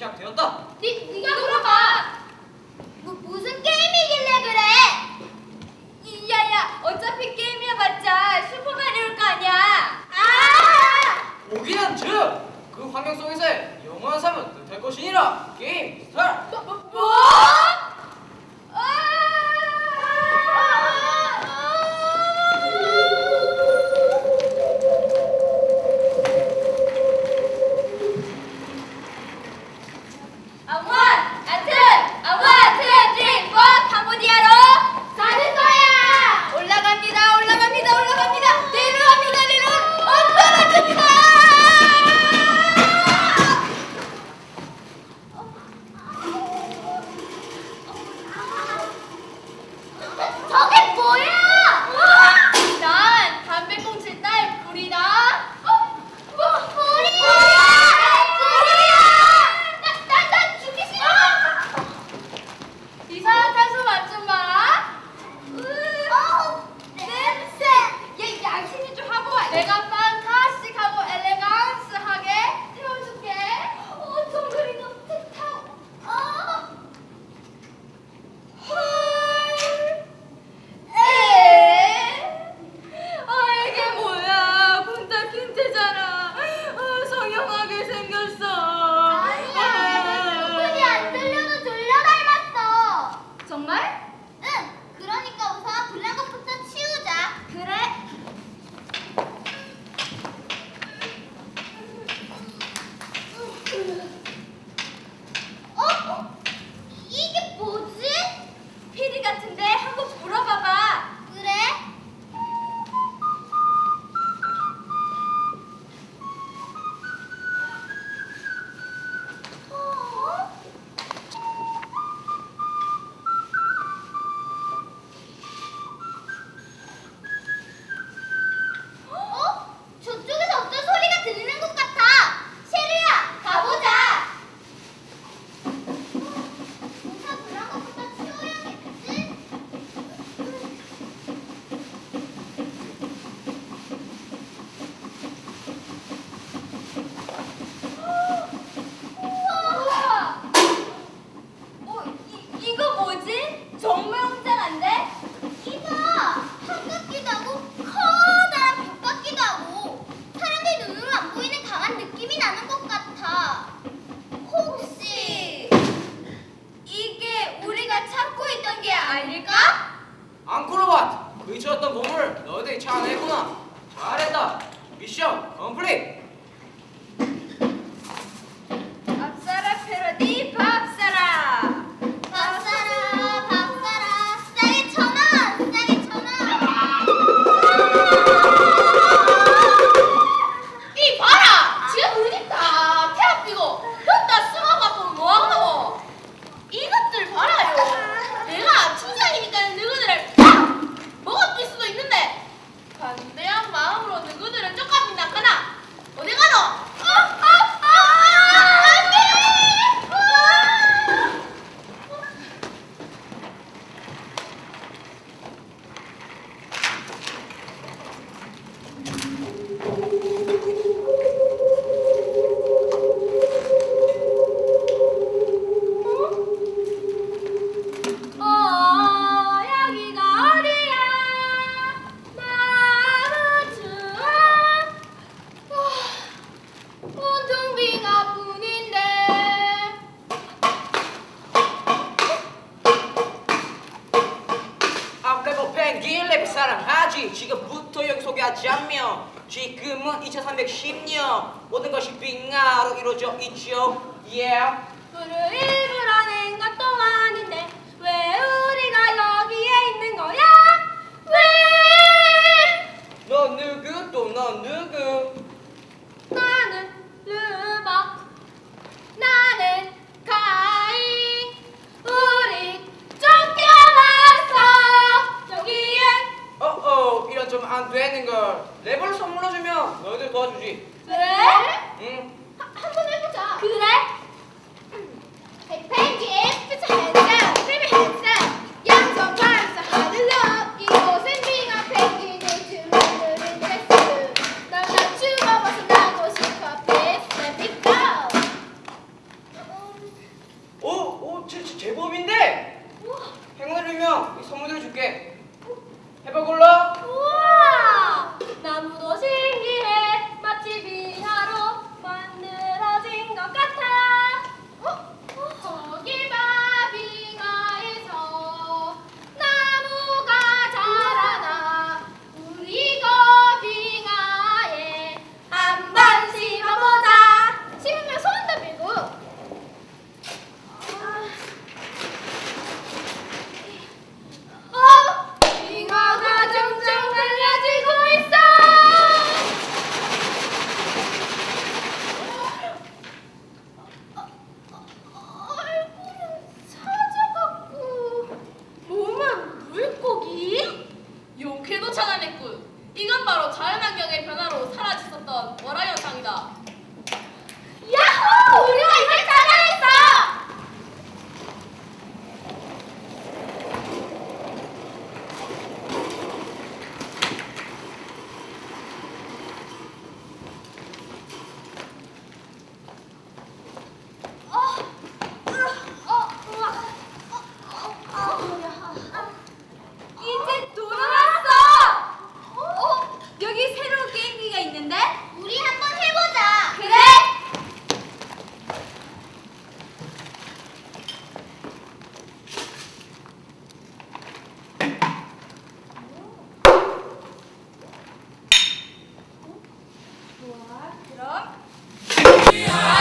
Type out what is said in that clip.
시작되었다. 니, 니가 물어봐. 뭐, 무슨 게임이길래 그래? 야야, 어차피 게임이야봤자 슈퍼마리오일 거 아니야. 아! 오기란 즉, 그 환경 속에서의 영원한 삶은 뜻할 것이니라. 게임 스타트! 뭐? 뭐? 의처였던 보물 너희들이 차 안에 했구나. 잘했다. 미션 컴플릿. 사랑하지 지금부터 여기 소개하지 않며 지금은 2310년 모든 것이 빙하로 이루어져 있죠 yeah. 제법인데 그럼.